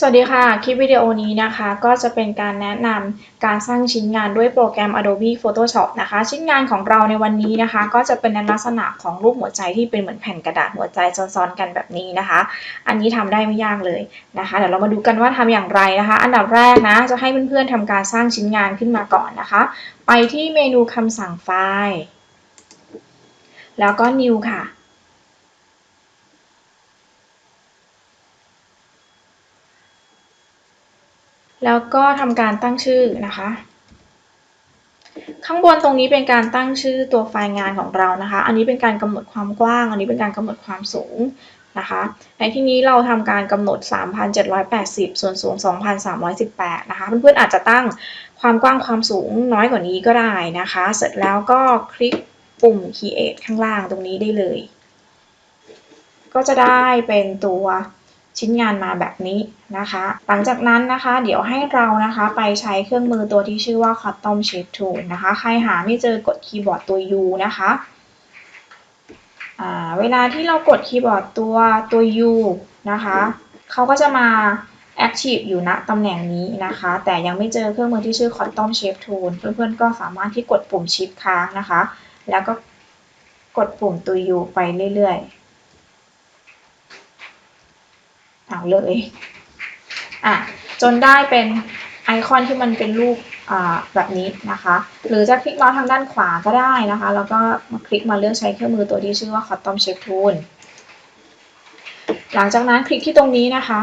สวัสดีค่ะ คลิปวิดีโอนี้นะคะ ก็จะเป็นการแนะนำการสร้างชิ้นงานด้วยโปรแกรม Adobe Photoshop นะคะ ชิ้นงานของเราในวันนี้นะคะ ก็จะเป็นในลักษณะของรูปหัวใจที่เป็นเหมือนแผ่นกระดาษหัวใจซ้อนๆกันแบบนี้นะคะ อันนี้ทำได้ไม่ยากเลยนะคะ เดี๋ยวเรามาดูกันว่าทำอย่างไรนะคะ อันดับแรกนะ จะให้เพื่อนๆทำการสร้างชิ้นงานขึ้นมาก่อนนะคะ ไปที่เมนูคำสั่งไฟล์ แล้วก็ New ค่ะ แล้วก็ทำการตั้งชื่อนะคะ ข้างบนตรงนี้เป็นการตั้งชื่อตัวไฟล์งานของเรานะคะ อันนี้เป็นการกำหนดความกว้าง อันนี้เป็นการกำหนดความสูงนะคะ ในที่นี้เราทำการกำหนด 3,780 ส่วนสูง 2,318 นะคะ เพื่อนๆอาจจะตั้งความกว้างความสูงน้อยกว่านี้ก็ได้นะคะ เสร็จแล้วก็คลิกปุ่ม create ข้างล่างตรงนี้ได้เลย ก็จะได้เป็นตัว ชิ้นงานมาแบบนี้นะคะ หลังจากนั้นนะคะ เดี๋ยวให้เรานะคะไปใช้เครื่องมือตัวที่ชื่อว่า Custom Shape Tool นะคะ ใครหาไม่เจอกดคีย์บอร์ดตัว U นะคะเวลาที่เรากดคีย์บอร์ดตัวตัว U นะคะเขาก็จะมา Active อยู่ณตำแหน่งนี้นะคะ แต่ยังไม่เจอเครื่องมือที่ชื่อ Custom Shape Tool เพื่อนๆก็สามารถที่กดปุ่ม Shift ค้างนะคะ แล้วก็กดปุ่มตัว U ไปเรื่อยๆ เลยอะจนได้เป็นไอคอนที่มันเป็นรูปแบบนี้นะคะ หรือจะคลิกเมาส์ทางด้านขวาก็ได้นะคะ แล้วก็มาคลิกมาเลือกใช้เครื่องมือตัวที่ชื่อว่า Custom Shape Tool หลังจากนั้นคลิกที่ตรงนี้นะคะ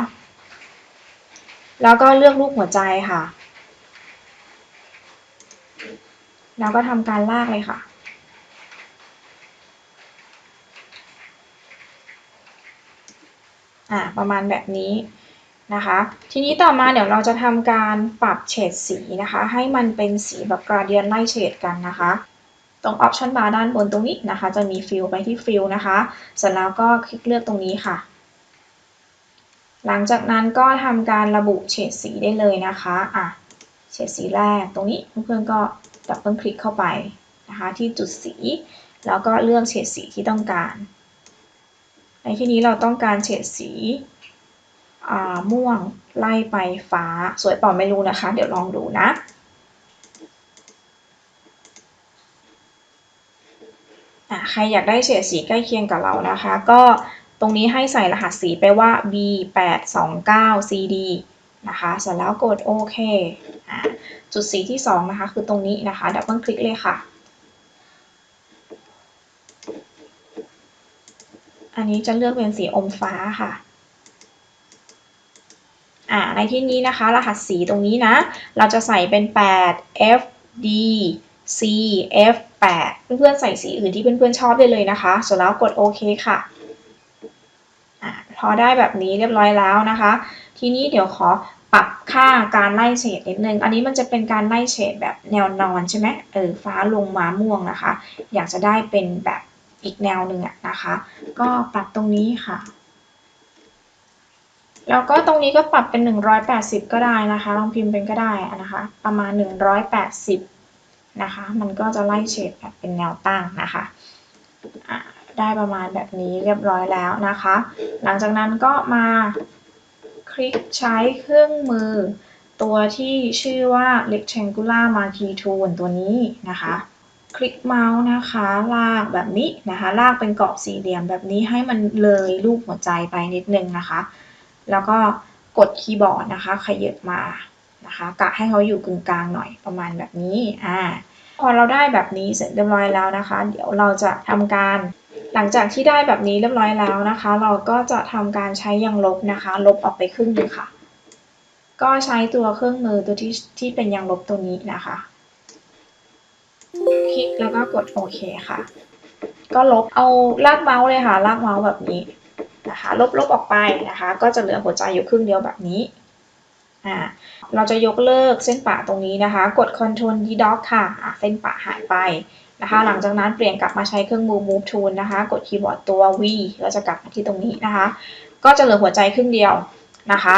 แล้วก็เลือกรูปหัวใจค่ะ แล้วก็ทำการลากเลยค่ะ อ่าประมาณแบบนี้นะคะ ทีนี้ต่อมาเดี๋ยวเราจะทำการปรับเฉดสีนะคะ ให้มันเป็นสีแบบกราเดียนไล่เฉดกันนะคะ ตรงออปชันบาร์ด้านบนตรงนี้นะคะ จะมีฟิลไปที่ฟิลนะคะ เสร็จแล้วก็คลิกเลือกตรงนี้ค่ะ หลังจากนั้นก็ทำการระบุเฉดสีได้เลยนะคะอะเฉดสีแรกตรงนี้เพื่อนๆก็ดับเบิลคลิกเข้าไปนะคะที่จุดสี แล้วก็เลือกเฉดสีที่ต้องการ ในที่นี้เราต้องการเฉดสีม่วงไล่ไปฟ้าสวยเปล่าไม่รู้นะคะ เดี๋ยวลองดูนะ ใครอยากได้เฉดสีใกล้เคียงกับเรานะคะ ก็ตรงนี้ให้ใส่รหัสสีไปว่า B829CD นะคะเสร็จแล้วกดโอเคจุดสีที่ 2 นะคะ คือตรงนี้นะคะดับเบิลคลิกเลยค่ะ อันนี้จะเลือกเป็นสีอมฟ้าค่ะอ่าในที่นี้นะคะ รหัสสีตรงนี้นะ เราจะใส่เป็น 8 F D C F 8เพื่อนๆใส่สีอื่นที่เพื่อนๆชอบได้เลยนะคะเสร็จแล้วกดโอเคค่ะอ่าพอได้แบบนี้เรียบร้อยแล้วนะคะ ทีนี้เดี๋ยวขอปรับค่าการไล่เฉดนิดนึง อันนี้มันจะเป็นการไล่เฉดแบบแนวนอนใช่ไหมเออฟ้าลงมาม่วงนะคะ อยากจะได้เป็นแบบ อีกแนวหนึ่งอะนะคะ ก็ปรับตรงนี้ค่ะ แล้วก็ตรงนี้ก็ปรับเป็น 180 ก็ได้นะคะ ลองพิมพ์เป็นก็ได้นะคะ ประมาณ 180 นะคะ มันก็จะไล่เฉดแบบเป็นแนวตั้งนะคะได้ประมาณแบบนี้เรียบร้อยแล้วนะคะ หลังจากนั้นก็มาคลิกใช้เครื่องมือตัวที่ชื่อว่า rectangular marquee tool ตัวนี้นะคะ คลิกเมาส์นะคะ ลากแบบนี้นะคะ ลากเป็นกรอบสี่เหลี่ยมแบบนี้ให้มันเลยรูปหัวใจไปนิดนึงนะคะ แล้วก็กดคีย์บอร์ดนะคะ ขยับมานะคะกะให้เขาอยู่กึ่งกลางหน่อยประมาณแบบนี้อ่าพอเราได้แบบนี้เสร็จเรียบร้อยแล้วนะคะ เดี๋ยวเราจะทำการหลังจากที่ได้แบบนี้เรียบร้อยแล้วนะคะ เราก็จะทำการใช้ยางลบนะคะ ลบออกไปครึ่งนึงค่ะ ก็ใช้ตัวเครื่องมือตัวที่ที่เป็นยางลบตัวนี้นะคะ คลิกแล้วก็กดโอเคค่ะ ก็ลบเอาลากเมาส์เลยค่ะ ลากเมาส์แบบนี้นะคะ ลบลบออกไปนะคะ ก็จะเหลือหัวใจอยู่ครึ่งเดียวแบบนี้อ่าเราจะยกเลิกเส้นปะตรงนี้นะคะ กด Ctrl D Dock ค่ะเส้นปะหายไปนะคะ หลังจากนั้นเปลี่ยนกลับมาใช้เครื่องมือ Move Tool นะคะ กดคีย์บอร์ดตัว V เราจะกลับมาที่ตรงนี้นะคะ ก็จะเหลือหัวใจครึ่งเดียวนะคะ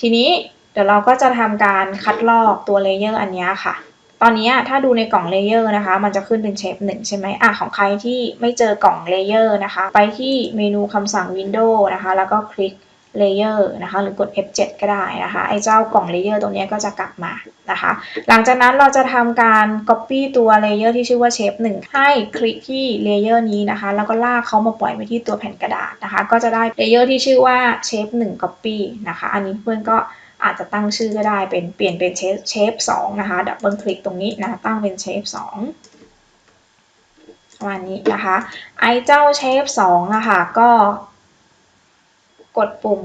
ทีนี้เดี๋ยวเราก็จะทำการคัดลอกตัวเลเยอร์อันนี้ค่ะ ตอนนี้ถ้าดูในกล่องเลเยอร์นะคะ มันจะขึ้นเป็นเชฟหนึ่งใช่ไหมอะของใครที่ไม่เจอกล่องเลเยอร์นะคะ ไปที่เมนูคำสั่ง Windows นะคะ แล้วก็คลิก layer นะคะ หรือกด F7 ก็ได้นะคะ ไอ้เจ้ากล่อง layer ตรงนี้ก็จะกลับมานะคะ หลังจากนั้นเราจะทำการ copy ตัว layer ที่ชื่อว่า shape 1ให้คลิกที่ layer นี้นะคะ แล้วก็ลากเขามาปล่อยไว้ที่ตัวแผ่นกระดาษนะคะ ก็จะได้ layer ที่ชื่อว่า shape 1 copy นะคะ อันนี้เพื่อนก็ อาจจะตั้งชื่อก็ได้เป็นเปลี่ยนเป็น shape shape 2นะคะดับเบิลคลิกตรงนี้นะตั้งเป็น shape 2ประมาณนี้นะคะ ไอเจ้า shape 2นะคะก็ กดปุ่ม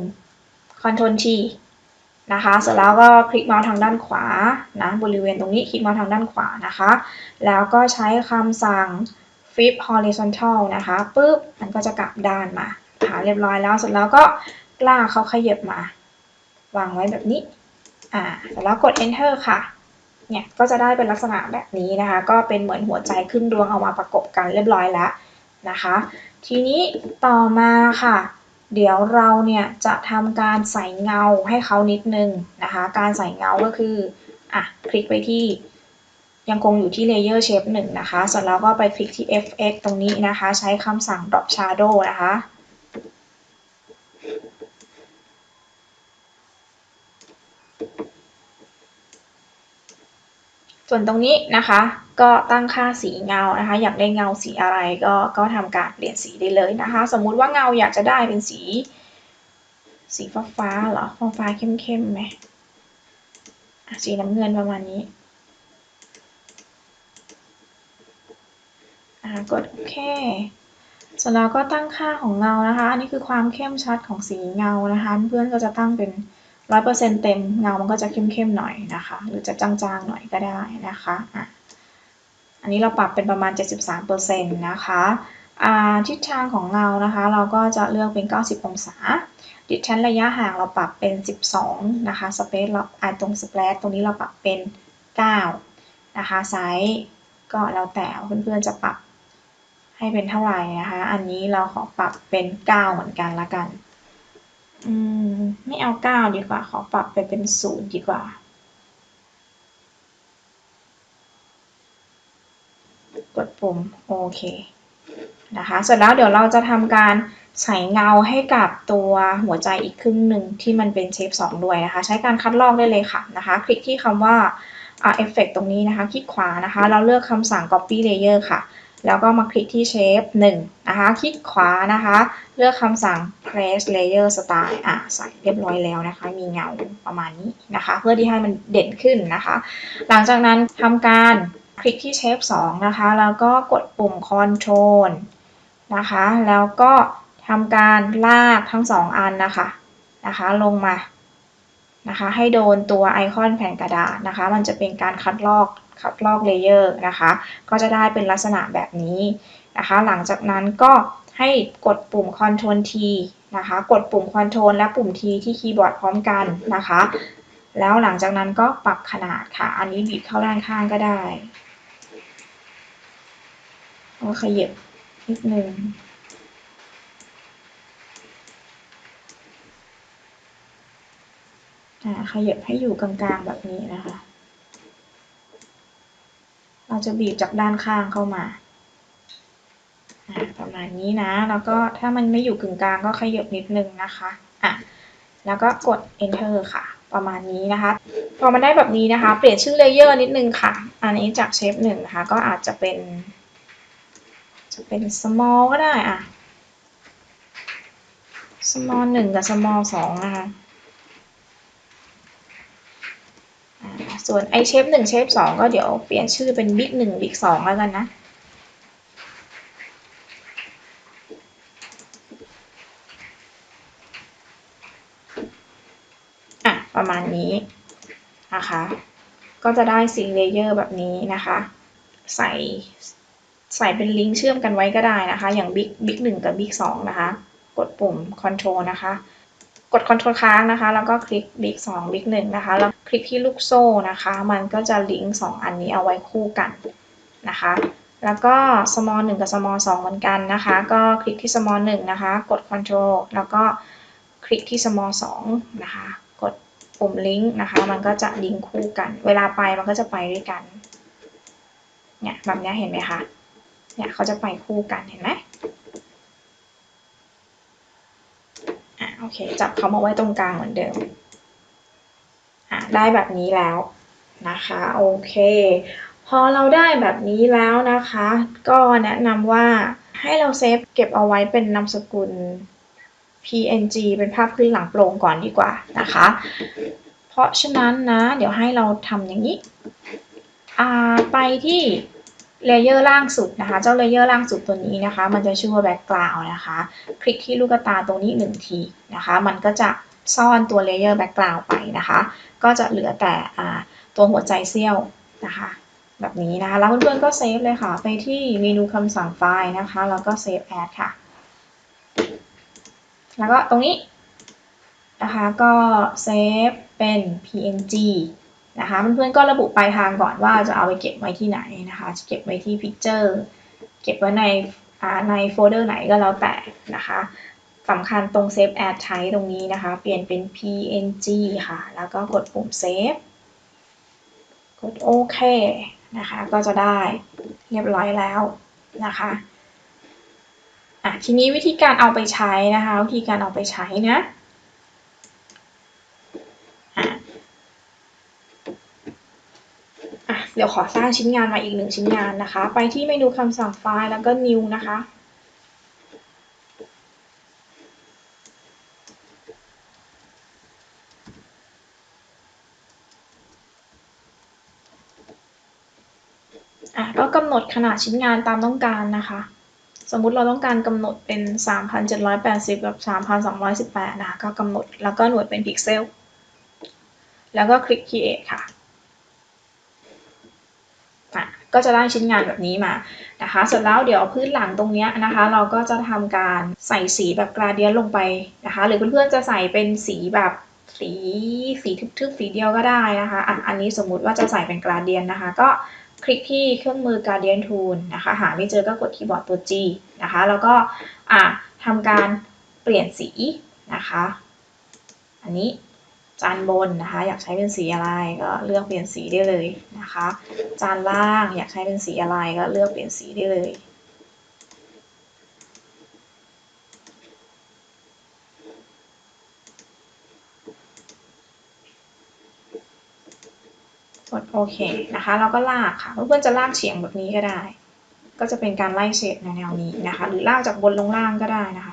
Ctrl T นะคะ เสร็จแล้วก็คลิกเมาส์ทางด้านขวานะบริเวณตรงนี้คลิกเมาส์ทางด้านขวานะคะ แล้วก็ใช้คำสั่ง flip horizontal นะคะปุ๊บมันก็จะกลับด้านมาค่ะเรียบร้อยแล้วเสร็จแล้วก็ลากเขาขยับมา วางไว้แบบนี้ อ่าเสร็จแล้วกด enter ค่ะ เนี่ยก็จะได้เป็นลักษณะแบบนี้นะคะ ก็เป็นเหมือนหัวใจขึ้นดวงเอามาประกบกันเรียบร้อยแล้วนะคะ ทีนี้ต่อมาค่ะ เดี๋ยวเราเนี่ยจะทำการใส่เงาให้เขานิดนึงนะคะ การใส่เงาก็คือ อะ คลิกไปที่ยังคงอยู่ที่ layer shape 1 นะคะ เสร็จแล้วก็ไปคลิกที่ fx ตรงนี้นะคะ ใช้คำสั่ง drop shadow นะคะ ส่วนตรงนี้นะคะ ก็ตั้งค่าสีเงานะคะ อยากได้เงาสีอะไรก็ก็ทำการเปลี่ยนสีได้เลยนะคะ สมมุติว่าเงาอยากจะได้เป็นสี สีฟ้าฟ้าเหรอฟ้าฟ้าเข้มเข้มไหมสีน้ำเงินประมาณนี้กดโอเคเสร็จแล้วก็ตั้งค่าของเงานะคะ อันนี้คือความเข้มชัดของสีเงานะคะ เพื่อนก็จะตั้งเป็น ร้อยเปอร์เซ็นเต็มเงามันก็จะเข้มๆหน่อยนะคะ หรือจะจางๆหน่อยก็ได้นะคะอะอันนี้เราปรับเป็นประมาณ 73%นะคะทิศทางของเงานะคะ เราก็จะเลือกเป็น 90 องศา ดิชันระยะห่างเราปรับเป็น 12 นะคะ สเปซเราอ่าตรงสเปซตรงนี้เราปรับเป็น 9 นะคะ ไซส์ก็แล้วแต่เพื่อนๆจะปรับให้เป็นเท่าไหร่นะคะ อันนี้เราขอปรับเป็น 9 เหมือนกันละกัน อืม ไม่เอาเก้าดีกว่า ขอปรับไปเป็นศูนย์ดีกว่า กดปุ่มโอเค นะคะเสร็จแล้วเดี๋ยวเราจะทำการใส่เงาให้กับตัวหัวใจอีกครึ่งหนึ่งที่มันเป็นเชฟ2ด้วยนะคะ ใช้การคัดลอกได้เลยค่ะนะคะ คลิกที่คำว่าเอฟเฟกตรงนี้นะคะ คลิกขวานะคะ เราเลือกคำสั่ง copy layer ค่ะ แล้วก็มาคลิกที่เชฟ1นะคะ คลิกขวานะคะ เลือกคำสั่ง place layer style อะใส่เรียบร้อยแล้วนะคะ มีเงาประมาณนี้นะคะ เพื่อที่ให้มันเด่นขึ้นนะคะ หลังจากนั้นทำการคลิกที่เชฟ2นะคะ แล้วก็กดปุ่ม control นะคะ แล้วก็ทำการลากทั้ง 2 อันนะคะนะคะ ลงมานะคะ ให้โดนตัวไอคอนแผ่นกระดาษนะคะ มันจะเป็นการคัดลอก คัดลอกเลเยอร์นะคะ ก็จะได้เป็นลักษณะแบบนี้นะคะ หลังจากนั้นก็ให้กดปุ่ม Ctrl T นะคะ กดปุ่ม Ctrl และปุ่ม T ที่คีย์บอร์ดพร้อมกันนะคะ แล้วหลังจากนั้นก็ปรับขนาดค่ะ อันนี้บีบเข้าด้านข้างก็ได้ก็ขยับนิดนึงขยับให้อยู่กลางๆแบบนี้นะคะ เราจะบีบจากด้านข้างเข้ามาประมาณนี้นะ แล้วก็ถ้ามันไม่อยู่กึ่งกลางก็ขยับนิดนึงนะคะอะแล้วก็กด enter ค่ะ ประมาณนี้นะคะ พอมันได้แบบนี้นะคะ เปลี่ยนชื่อเลเยอร์นิดนึงค่ะ อันนี้จากเชฟหนึ่งนะคะ ก็อาจจะเป็น จะเป็น small ก็ได้อะ small หนึ่งกับ small สองนะคะ ส่วนไอเชฟหนึ่งเชฟสองก็เดี๋ยวเปลี่ยนชื่อเป็นบิ๊กหนึ่งบิ๊กสองแล้วกันนะอะประมาณนี้นะคะ ก็จะได้สีเลเยอร์แบบนี้นะคะ ใส่ใส่เป็นลิงก์เชื่อมกันไว้ก็ได้นะคะ อย่างบิ๊กบิ๊กหนึ่งกับบิ๊กสองนะคะ กดปุ่ม Ctrl นะคะ กด Ctrl ค้างนะคะ แล้วก็คลิกบิ๊กสองบิ๊กหนึ่งนะคะ แล้วคลิกที่ลูกโซ่นะคะ มันก็จะลิงก์สองอันนี้เอาไว้คู่กันนะคะ แล้วก็ small 1 กับ small 2 เหมือนกันนะคะ ก็คลิกที่ small 1 นะคะ กด Ctrl แล้วก็คลิกที่ small 2 นะคะ กดปุ่มลิงก์นะคะ มันก็จะลิงก์คู่กัน เวลาไปมันก็จะไปด้วยกัน เนี่ยแบบนี้เห็นไหมคะ เนี่ยเขาจะไปคู่กันเห็นไหม โอเค จับเขามาไว้ตรงกลางเหมือนเดิมอะได้แบบนี้แล้วนะคะ โอเค พอเราได้แบบนี้แล้วนะคะ ก็แนะนำว่าให้เราเซฟเก็บเอาไว้เป็นนามสกุล PNG เป็นภาพพื้นหลังโปร่งก่อนดีกว่านะคะ เพราะฉะนั้นนะ เดี๋ยวให้เราทำอย่างนี้อ่าไปที่ เลเยอร์ล่างสุดนะคะ เจ้าเลเยอร์ล่างสุดตัวนี้นะคะ มันจะชื่อว่า background นะคะ คลิกที่ลูกตาตรงนี้หนึ่งทีนะคะ มันก็จะซ่อนตัวเลเยอร์ background ไปนะคะ ก็จะเหลือแต่ตัวหัวใจเซี่ยวนะคะ แบบนี้นะคะ แล้วเพื่อนๆก็เซฟเลยค่ะ ไปที่เมนูคำสั่งไฟล์นะคะ แล้วก็เซฟแอดค่ะ แล้วก็ตรงนี้นะคะ ก็เซฟเป็น png นะคะเพื่อนๆก็ระบุปลายทางก่อนว่าจะเอาไปเก็บไว้ที่ไหนนะคะจะเก็บไว้ที่ picture เก็บไว้ในในโฟลเดอร์ไหนก็แล้วแต่นะคะสำคัญตรง save as type ตรงนี้นะคะ เปลี่ยนเป็น png ค่ะ แล้วก็กดปุ่ม save กดโอเคนะคะ ก็จะได้เรียบร้อยแล้วนะคะอะทีนี้วิธีการเอาไปใช้นะคะ วิธีการเอาไปใช้นะอะอะ เดี๋ยวขอสร้างชิ้นงานมาอีกหนึ่งชิ้นงานนะคะ ไปที่เมนูคำสั่งไฟล์แล้วก็ new นะคะ อะก็กำหนดขนาดชิ้นงานตามต้องการนะคะ สมมุติเราต้องการกำหนดเป็น 3,780 กับ 3,218 นะคะ ก็กำหนดแล้วก็หน่วยเป็นพิกเซล แล้วก็คลิก create ค่ะอะ ก็จะได้ชิ้นงานแบบนี้มานะคะ เสร็จแล้วเดี๋ยวพื้นหลังตรงนี้นะคะ เราก็จะทำการใส่สีแบบกราเดียนลงไปนะคะ หรือเพื่อนๆจะใส่เป็นสีแบบสีสีทึบๆสีเดียวก็ได้นะคะอะอันนี้สมมุติว่าจะใส่เป็นกราเดียนนะคะ ก็คลิกที่เครื่องมือ Guardian Tool นะคะ หาไม่เจอก็กดคีย์บอร์ดตัว G นะคะ แล้วก็อะทำการเปลี่ยนสีนะคะ อันนี้ จานบนนะคะ อยากใช้เป็นสีอะไรก็เลือกเปลี่ยนสีได้เลยนะคะ จานล่างอยากใช้เป็นสีอะไรก็เลือกเปลี่ยนสีได้เลยกดโอเคนะคะ เราก็ลากค่ะเพื่อนๆจะลากเฉียงแบบนี้ก็ได้ ก็จะเป็นการไล่เฉดในแนวนี้นะคะ หรือลากจากบนลงล่างก็ได้นะค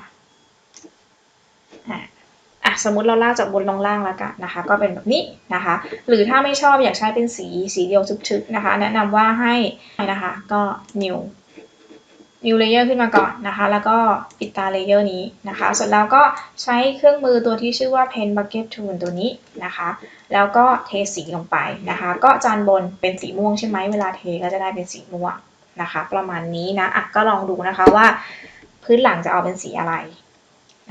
ะอะอะ สมมติเราลากจากบนลงล่างแล้วกันนะคะ ก็เป็นแบบนี้นะคะ หรือถ้าไม่ชอบอยากใช้เป็นสีสีเดียวทึบๆนะคะ แนะนำว่าให้นะคะก็ new new layer ขึ้นมาก่อนนะคะ แล้วก็ปิดตา layer นี้นะคะเสร็จแล้วก็ใช้เครื่องมือตัวที่ชื่อว่า pen bucket tool ตัวนี้นะคะ แล้วก็เทสีลงไปนะคะ ก็จานบนเป็นสีม่วงใช่ไหมเวลาเทก็จะได้เป็นสีม่วงนะคะ ประมาณนี้นะอะก็ลองดูนะคะว่า พื้นหลังจะเอาเป็นสีอะไร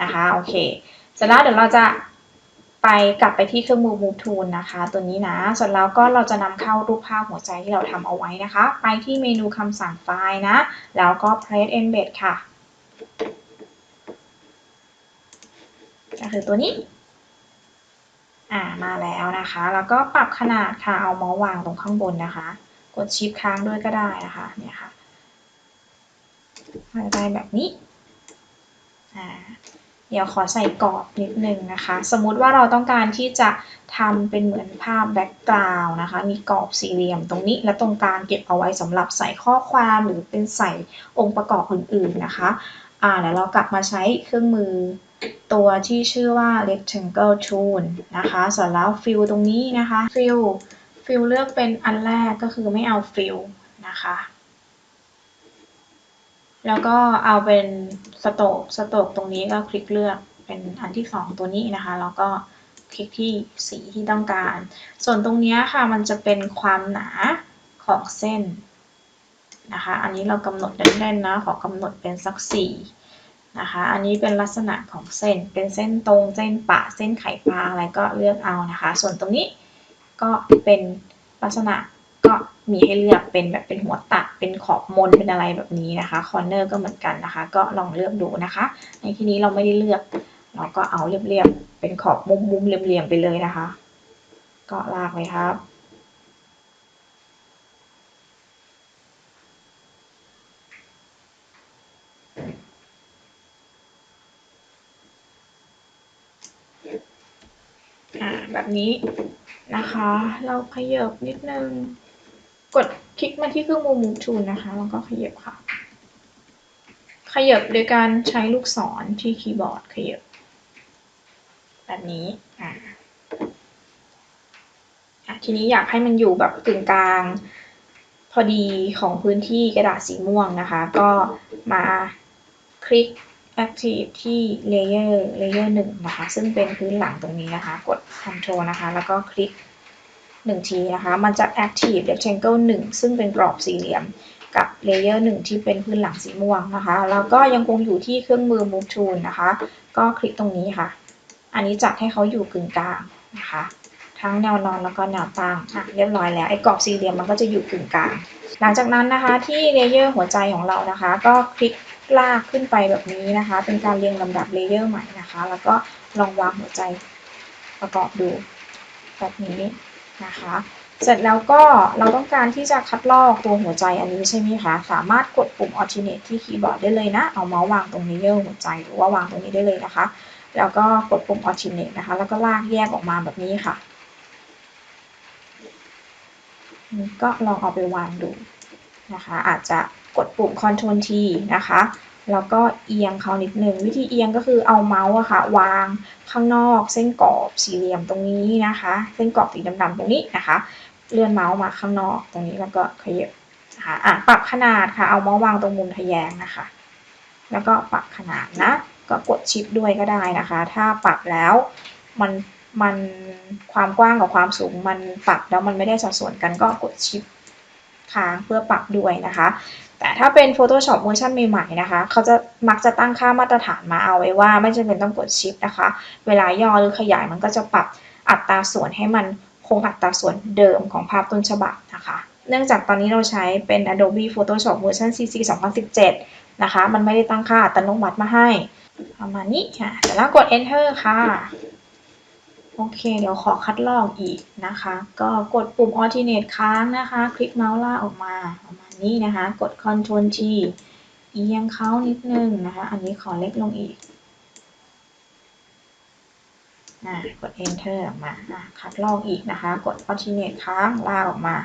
นะคะ โอเค เสร็จแล้วเดี๋ยวเราจะไปกลับไปที่เครื่องมือ move tool นะคะ ตัวนี้นะเสร็จแล้วก็เราจะนำเข้ารูปภาพหัวใจที่เราทำเอาไว้นะคะ ไปที่เมนูคำสั่งไฟล์นะ แล้วก็ press embed ค่ะก็คือตัวนี้อ่ามาแล้วนะคะ แล้วก็ปรับขนาดค่ะ เอาเมาส์วางตรงข้างบนนะคะ กดชิปค้างด้วยก็ได้นะคะเนี่ยค่ะมันจะได้แบบนี้อ่า เดี๋ยวขอใส่กรอบนิดนึงนะคะ สมมุติว่าเราต้องการที่จะทำเป็นเหมือนภาพแบ็กกราวน์นะคะ มีกรอบสี่เหลี่ยมตรงนี้ และตรงกลางเก็บเอาไว้สำหรับใส่ข้อความหรือเป็นใส่องค์ประกอบอื่นๆนะคะอ่าเดี๋ยวเรากลับมาใช้เครื่องมือตัวที่ชื่อว่า rectangle tool นะคะเสร็จแล้ว fill ตรงนี้นะคะ fill fill เลือกเป็นอันแรกก็คือไม่เอา fill นะคะ แล้วก็เอาเป็นสโตกสโตกตรงนี้ก็คลิกเลือกเป็นอันที่สองตัวนี้นะคะ แล้วก็คลิกที่สีที่ต้องการ ส่วนตรงนี้ค่ะมันจะเป็นความหนาของเส้นนะคะ อันนี้เรากำหนดแน่นๆนะ ขอกำหนดเป็นสักสี่นะคะ อันนี้เป็นลักษณะของเส้น เป็นเส้นตรง เส้นปะ เส้นไข่ปลาอะไรก็เลือกเอานะคะ ส่วนตรงนี้ก็เป็นลักษณะก็ มีให้เลือกเป็นแบบเป็นหัวตัด เป็นขอบมน เป็นอะไรแบบนี้นะคะ คอร์เนอร์ก็เหมือนกันนะคะ ก็ลองเลือกดูนะคะ ในที่นี้เราไม่ได้เลือก เราก็เอาเรียบๆ เป็นขอบมุมๆ เหลี่ยมๆ ไปเลยนะคะ ก็ลากเลยครับอ่าแบบนี้นะคะ เราขยับนิดนึง กดคลิกมาที่เครื่องมือ Move Tool นะคะแล้วก็ขยับค่ะ ขยับโดยการใช้ลูกศรที่คีย์บอร์ดขยับ แบบนี้อ่าอะทีนี้อยากให้มันอยู่แบบกึ่งกลาง พอดีของพื้นที่กระดาษสีม่วงนะคะ ก็มาคลิก Active ที่ Layer Layer 1 นะคะ ซึ่งเป็นพื้นหลังตรงนี้นะคะ กด Ctrl นะคะ แล้วก็คลิก 1 ทีนะคะ มันจะ Active Rectangle 1 ซึ่งเป็นกรอบสี่เหลี่ยมกับ Layer 1ที่เป็นพื้นหลังสีม่วงนะคะ แล้วก็ยังคงอยู่ที่เครื่องมือ Move Tool นะคะ ก็คลิกตรงนี้ค่ะ อันนี้จัดให้เขาอยู่กึ่งกลางนะคะ ทั้งแนวนอนแล้วก็แนวตั้งอะเรียบร้อยแล้ว ไอ้กรอบสี่เหลี่ยมมันก็จะอยู่กึ่งกลาง หลังจากนั้นนะคะที่เลเยอร์หัวใจของเรานะคะ ก็คลิกลากขึ้นไปแบบนี้นะคะ เป็นการเรียงลำดับเลเยอร์ใหม่นะคะ แล้วก็ลองวางหัวใจประกอบดูแบบนี้ นะคะ เสร็จแล้วก็เราต้องการที่จะคัดลอกตัวหัวใจอันนี้ใช่ไหมคะ สามารถกดปุ่ม alternate ที่คีย์บอร์ดได้เลยนะ เอาเมาส์วางตรงเลเยอหัวใจหรือว่าวางตรงนี้ได้เลยนะคะ แล้วก็กดปุ่ม alternate นะคะ แล้วก็ลากแยกออกมาแบบนี้ค่ะ ก็ลองเอาไปวางดูนะคะ อาจจะกดปุ่ม Ctrl T นะคะ แล้วก็เอียงเขานิดนึงวิธีเอียงก็คือเอาเมาส์อะค่ะวางข้างนอก เส้นกรอบสี่เหลี่ยมตรงนี้นะคะ เส้นกรอบสีดำๆตรงนี้นะคะ เลื่อนเมาส์มาข้างนอกตรงนี้แล้วก็ขยับนะคะอะปรับขนาดค่ะ เอาเมาส์วางตรงมุมทะแยงนะคะ แล้วก็ปรับขนาดนะ ก็กดชิปด้วยก็ได้นะคะ ถ้าปรับแล้วมันมันความกว้างกับความสูงมันปรับแล้วมันไม่ได้สัดส่วนกันก็กดชิป ค้างเพื่อปรับด้วยนะคะ แต่ถ้าเป็น Photoshop เวอร์ชันใหม่ๆนะคะ เขาจะมักจะตั้งค่ามาตรฐานมาเอาไว้ว่า ไม่จำเป็นต้องกดชิปนะคะ เวลาย่อหรือขยายมันก็จะปรับอัตราส่วนให้มันคงอัตราส่วนเดิมของภาพต้นฉบับนะคะ เนื่องจากตอนนี้เราใช้เป็น Adobe Photoshop เวอร์ชัน CC 2017 นะคะ มันไม่ได้ตั้งค่าอัตโนมัติมาให้ประมาณนี้ค่ะเสร็จแล้วกด Enter ค่ะ โอเค เดี๋ยวขอคัดลอกอีกนะคะ ก็กดปุ่ม alternate ค้างนะคะ คลิกเมาส์ลากออกมาประมาณนี้นะคะ กด Ctrl G เอียงเขานิดนึงนะคะ อันนี้ขอเล็กลงอีกนะกด enter ออกมาคัดลอกอีกนะคะ กด alternate ค้างลากออกมา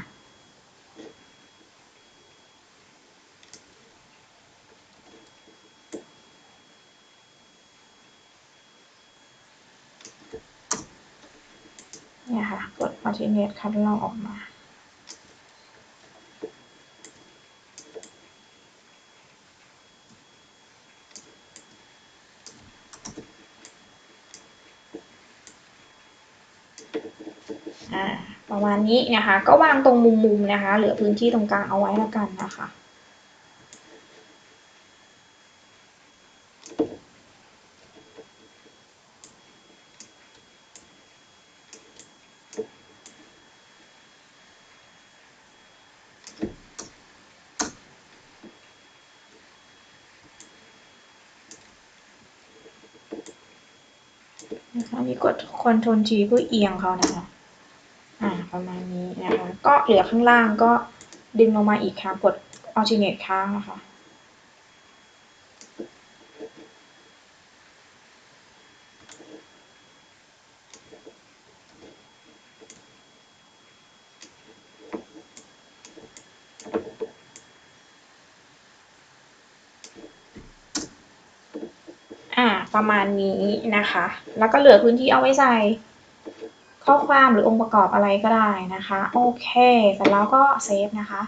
เนี่ย ที่เน็ตคัดลอกออกมาประมาณนี้นะคะ ก็วางตรงมุมๆนะคะ เหลือพื้นที่ตรงกลางเอาไว้แล้วกันนะคะ นะคะนี่กด Ctrl T เพื่อเอียงเขานะคะอ่าประมาณนี้นะคะ ก็เหลือข้างล่างก็ดึงลงมาอีกค่ะ กด alternate ค้างนะคะ อ่า ประมาณนี้นะคะ แล้วก็เหลือพื้นที่เอาไว้ใส่ข้อความหรือองค์ประกอบอะไรก็ได้นะคะ โอเค เสร็จแล้วก็เซฟนะคะ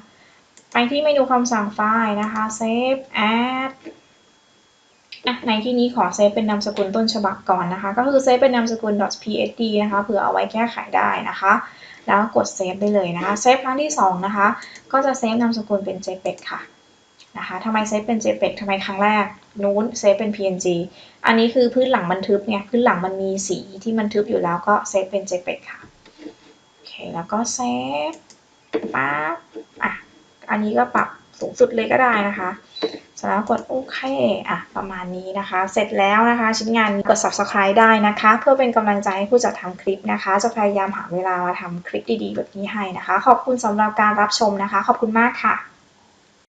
ไปที่เมนูคำสั่งไฟล์นะคะเซฟ add อะในที่นี้ขอเซฟเป็นนามสกุลต้นฉบับก่อนนะคะ ก็คือเซฟเป็นนามสกุล .psd นะคะเผื่อเอาไว้แก้ไขได้นะคะ แล้วกดเซฟได้เลยนะคะเซฟครั้งที่2นะคะ ก็จะเซฟนามสกุลเป็น jpeg ค่ะ นะคะทำไมเซฟเป็น jpeg ทำไมครั้งแรก นู้นเซฟเป็น png อันนี้คือพื้นหลังมันทึบเนี่ยพื้นหลังมันมีสีที่มันทึบอยู่แล้วก็เซฟเป็น jpeg ค่ะโอเคแล้วก็เซฟปั๊บอะอันนี้ก็ปรับสูงสุดเลยก็ได้นะคะเสร็จแล้วกดโอเคอะประมาณนี้นะคะ เสร็จแล้วนะคะ ชิ้นงานกด subscribe ได้นะคะ เพื่อเป็นกำลังใจให้ผู้จัดทำคลิปนะคะ จะพยายามหาเวลามาทำคลิปดีๆ แบบนี้ให้นะคะ ขอบคุณสำหรับการรับชมนะคะ ขอบคุณมากค่ะ